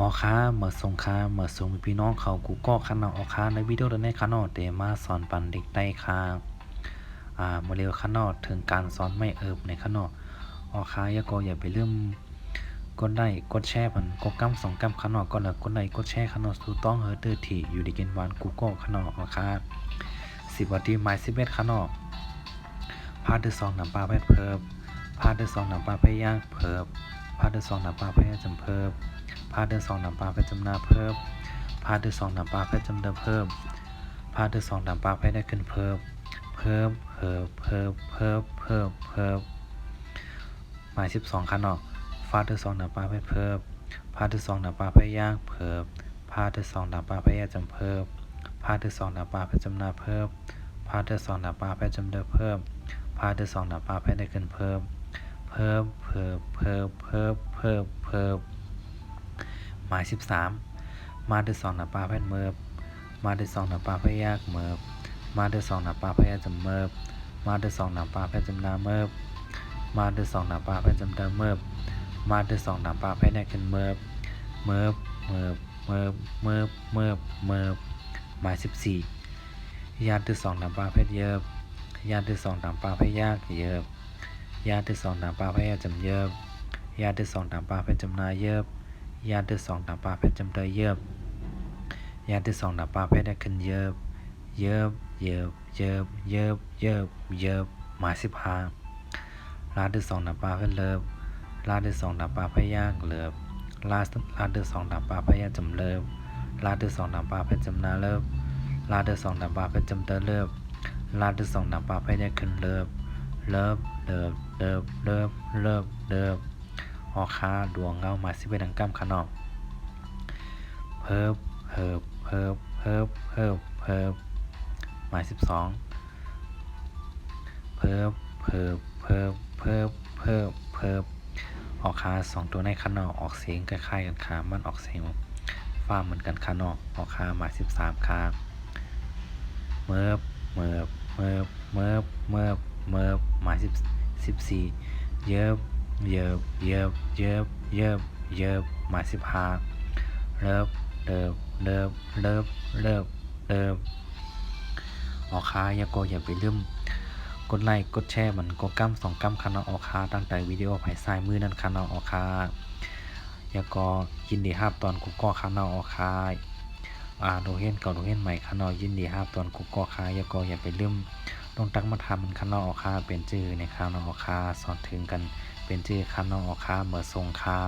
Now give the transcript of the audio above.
ออค้าเมื่อสงค้าเมื่อส่งพี่น้องเขากูก็คันเอาออค้าในวิดีโอในคันอเตมาสอนปันเด็กได้ค่ะอ่ามาเร็วคันอถึงการสอนไม่เอิบในคันอออค้าอย่าก็อย่าไปลืมกดได้กดแชร์มันกดกำสองกำคันอก็แล้วกดได้กดแชร์คันอสู่ต้องเฮอเตอร์ที่อยู่ดีเกนวันกูก็คันอออค้าสิบวันที่ไม้สิบเอ็ดคันอพาดที่สองนำปลาแพทเพิ่มพาดที่สองนำปลาไปย่างเพิ่ม พาดที่สองหนำปลาไปย่างจำเพิ่มพาเดือนสองหนำปลาไปจำนาเพิ่มพาเดือนสองหนำปลาไปจำเดิมเพิ่มพาเดือนสองหนำปลาไปได้ขึ้นเพิ่มเพิ่มเพิ่มเพิ่มเพิ่มเพิ่มเพิ่มหมายสิบสองคันออกฟาเดือนสองหนำปลาไปเพิ่มพาเดือนสองหนำปลาไปย่างเพิ่มพาเดือนสองหนำปลาไปย่างจำเพิ่มพาเดือนสองหนำปลาไปจำนาเพิ่มพาเดือนสองหนำปลาไปจำเดิมเพิ่มพาเดือนสองหนำปลาไปได้ขึ้นเพิ่ม เพิ่มเพิ่มเพิ่มเพิ่มเพิ่มเพิ่มหมายสิบสามมาเดือสองหนาปลาแพทย์เมิบมาเดือสองหนาปลาพยากเมิบมาเดือสองหนาปลาพยาจำเมิบมาเดือสองหนาปลาพยาจำนาเมิบมาเดือสองหนาปลาพยาจำเดิมเมิบมาเดือสองหนาปลาพยาได้ขึ้นเมิบเมิบเมิบเมิบเมิบเมิบเมิบหมายสิบสี่ยาเดือสองหนาปลาพยเยิบยาเดือสองหนาปลาพยากเยิบ ยาเดือสองหนาปลาพยาจำเยิบยาเดือสองหนาปลาพยาจำนาเยิบยาที่สองดับปลาเพชรจำเตยเยิบยาที่สองดับปลาเพชรได้ขึ้นเยิบเยิบเยิบเยิบเยิบเยิบเยิบหมายสิบห้าลาที่สองดับปลาเพชรเลิบลาที่สองดับปลาพยากเลิบลาลาที่สองดับปลาพยาจำเลิบลาที่สองดับปลาเพชรจำนาเลิบลาที่สองดับปลาเพชรจำเตยเลิบลาที่สองดับปลาเพชรได้ขึ้นเลิบ เลิบเลิบเลิบเลิบเลิบเลิบออค้าดวงเงามาสิเวดังก้ามขนอกเพิบเพิบเพิบเพิบเพิบเพิบหมายสิบสองเพิบเพิบเพิบเพิบเพิบเพิบออกคาสองตัวในขนอกออกเสียงคล้ายๆกันคามันออกเสียงฟ้าเหมือนกันขนอกออกคาหมายสิบสามคาเมิบเมิบเมิบเมิบเมิบ เมิบหมายสิบสิบสี่เยิบเยิบเยิบเยิบเยิบเยิบหมายสิบห้าเลิบเลิบเลิบเลิบเลิบเลิบออกค้าอย่าโกอย่าไปลืมกดไลค์กดแชร์มันกดกั้มสองกั้มคันเอาออกค้าตั้งแต่วิดีโอภายซ้ายมือนั่นคันเอาออกค้าอย่าก็ยินดีฮับตอนกูก็คันเอาออกค้าอ่าโดเห็นเก่าโดเห็นใหม่คันายินดีฮับตอนกูก็ค้าอย่าก็อย่าไปลืม ต้องตั้งมาทำมันคันอาออกค้าเป็นจื่อในคันนอาออกค้าสอนถึงกันเป็นจื่อคันองออกค้าเมื่อทรงคา